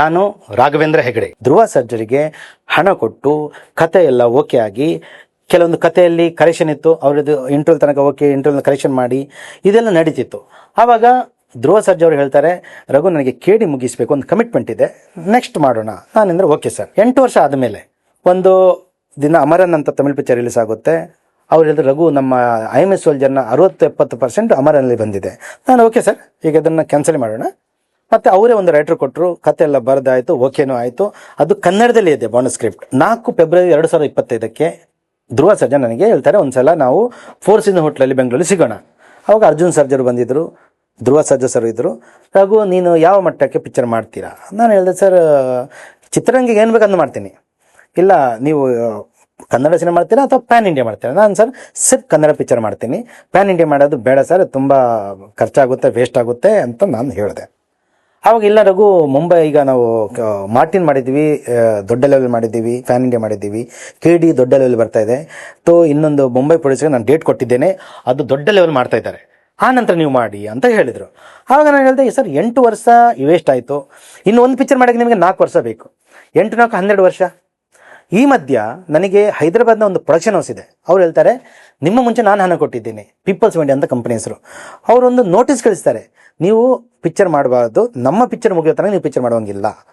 ನಾನು ರಾಘವೇಂದ್ರ ಹೆಗಡೆ. ಧ್ರುವ ಸರ್ಜರಿಗೆ ಹಣ ಕೊಟ್ಟು ಕತೆ ಎಲ್ಲ ಓಕೆ ಆಗಿ ಕೆಲವೊಂದು ಕಥೆಯಲ್ಲಿ ಕರೆಕ್ಷನ್ ಇತ್ತು, ಅವ್ರದ್ದು ಇಂಟ್ರೋಲ್ ತನಕ ಓಕೆ ಇಂಟ್ರೋಲ್ ಕರೆಕ್ಷನ್ ಮಾಡಿ ಇದೆಲ್ಲ ನಡೀತಿತ್ತು. ಆವಾಗ ಧ್ರುವ ಸರ್ಜ್ ಅವರು ಹೇಳ್ತಾರೆ, ರಘು, ನನಗೆ ಕೇಳಿ ಮುಗಿಸ್ಬೇಕು, ಒಂದು ಕಮಿಟ್ಮೆಂಟ್ ಇದೆ ನೆಕ್ಸ್ಟ್ ಮಾಡೋಣ. ನಾನಂದ್ರೆ ಓಕೆ ಸರ್ ಎಂಟು ವರ್ಷ ಆದಮೇಲೆ ಒಂದು ದಿನ ಅಮರನ್ ಅಂತ ತಮಿಳು ಪಿಕ್ಚರ್ ರಿಲೀಸ್ ಆಗುತ್ತೆ. ಅವ್ರು ಹೇಳಿದ್ರು, ರಘು, ನಮ್ಮ ಐ ಎಂ ಎಸ್ ಸೋಲ್ಜರ್ನ ಅರವತ್ತು ಎಪ್ಪತ್ತು ಪರ್ಸೆಂಟ್ ಅಮರನಲ್ಲಿ ಬಂದಿದೆ. ನಾನು ಓಕೆ ಸರ್ ಈಗ ಅದನ್ನು ಕ್ಯಾನ್ಸಲ್ ಮಾಡೋಣ. ಮತ್ತೆ ಅವರೇ ಒಂದು ರೈಟರ್ ಕೊಟ್ಟರು ಕತೆ ಎಲ್ಲ ಬರೆದಾಯಿತು, ಓಕೆನೂ ಆಯಿತು. ಅದು ಕನ್ನಡದಲ್ಲಿ ಇದೆ ಬಾಂಡ್ ಸ್ಕ್ರಿಪ್ಟ್ ನಾಲ್ಕು ಫೆಬ್ರವರಿ ಎರಡು ಸಾವಿರದ ಇಪ್ಪತ್ತೈದಕ್ಕೆ ಧ್ರುವ ಸರ್ಜಾ ನನಗೆ ಹೇಳ್ತಾರೆ, ಒಂದ್ಸಲ ನಾವು ಫೋರ್ ಸೀಸನ್ ಹೋಟ್ಲಲ್ಲಿ ಬೆಂಗಳೂರಲ್ಲಿ ಸಿಗೋಣ. ಅವಾಗ ಅರ್ಜುನ್ ಸರ್ಜರು ಬಂದಿದ್ದರು ಧ್ರುವ ಸರ್ಜಾ ಸರ್ ಇದ್ದರು ರಘು, ನೀನು ಯಾವ ಮಟ್ಟಕ್ಕೆ ಪಿಕ್ಚರ್ ಮಾಡ್ತೀರಾ? ನಾನು ಹೇಳಿದೆ, ಸರ್ ಚಿತ್ರರಂಗಿಗೆ ಏನು ಬೇಕಂದ್ರೆ ಮಾಡ್ತೀನಿ. ಇಲ್ಲ, ನೀವು ಕನ್ನಡ ಸಿನಿಮಾ ಮಾಡ್ತೀರಾ ಅಥವಾ ಪ್ಯಾನ್ ಇಂಡಿಯಾ ಮಾಡ್ತೀರಾ? ನಾನು, ಸರ್, ಸಿರ್ಫ್ ಕನ್ನಡ ಪಿಕ್ಚರ್ ಮಾಡ್ತೀನಿ. ಪ್ಯಾನ್ ಇಂಡಿಯಾ ಮಾಡೋದು ಬೇಡ, ಸರ್. ತುಂಬ ಖರ್ಚಾಗುತ್ತೆ ವೇಸ್ಟ್ ಆಗುತ್ತೆ ಅಂತ ನಾನು ಹೇಳಿದೆ. ಆವಾಗ ಇಲ್ಲ ರಘು ಮುಂಬೈ ಈಗ ನಾವು ಮಾರ್ಟಿನ್ ಮಾಡಿದ್ದೀವಿ ದೊಡ್ಡ ಲೆವೆಲ್ ಮಾಡಿದ್ದೀವಿ ಫ್ಯಾನ್ ಇಂಡಿಯಾ ಮಾಡಿದ್ದೀವಿ. ಕೆ ಡಿ ದೊಡ್ಡ ಲೆವೆಲ್ ಬರ್ತಾ ಇದೆ. ತೋ ಇನ್ನೊಂದು ಮುಂಬೈ ಪೊಲೀಸ್ಗೆ ನಾನು ಡೇಟ್ ಕೊಟ್ಟಿದ್ದೇನೆ. ಅದು ದೊಡ್ಡ ಲೆವೆಲ್ ಮಾಡ್ತಾ ಇದ್ದಾರೆ. ಆ ನಂತರ ನೀವು ಮಾಡಿ ಅಂತ ಹೇಳಿದರು. ಆವಾಗ ನಾನು ಹೇಳಿದೆ, ಸರ್, ಎಂಟು ವರ್ಷ ವೇಸ್ಟ್ ಆಯಿತು. ಇನ್ನು ಒಂದು ಪಿಕ್ಚರ್ ಮಾಡೋಕ್ಕೆ ನಿಮಗೆ ನಾಲ್ಕು ವರ್ಷ ಬೇಕು. ಎಂಟು, ನಾಲ್ಕು, ಹನ್ನೆರಡು ವರ್ಷ. ಈ ಮಧ್ಯ ನನಗೆ ಹೈದರಾಬಾದ್ನ ಒಂದು ಪ್ರೊಡಕ್ಷನ್ ಹೌಸ್ ಇದೆ. ಅವ್ರು ಹೇಳ್ತಾರೆ, ನಿಮ್ಮ ಮುಂಚೆ ನಾನು ಹಣ ಕೊಟ್ಟಿದ್ದೀನಿ. ಪೀಪಲ್ಸ್ ವೆಂಡಿ ಅಂತ ಕಂಪನಿ ಹೆಸರು. ಅವರೊಂದು ನೋಟಿಸ್ ಕಳಿಸ್ತಾರೆ, ನೀವು ಪಿಕ್ಚರ್ ಮಾಡಬಾರ್ದು. ನಮ್ಮ ಪಿಕ್ಚರ್ ಮುಗಿಯೋ ತನಕ ನೀವು ಪಿಕ್ಚರ್ ಮಾಡುವಂಗಿಲ್ಲ.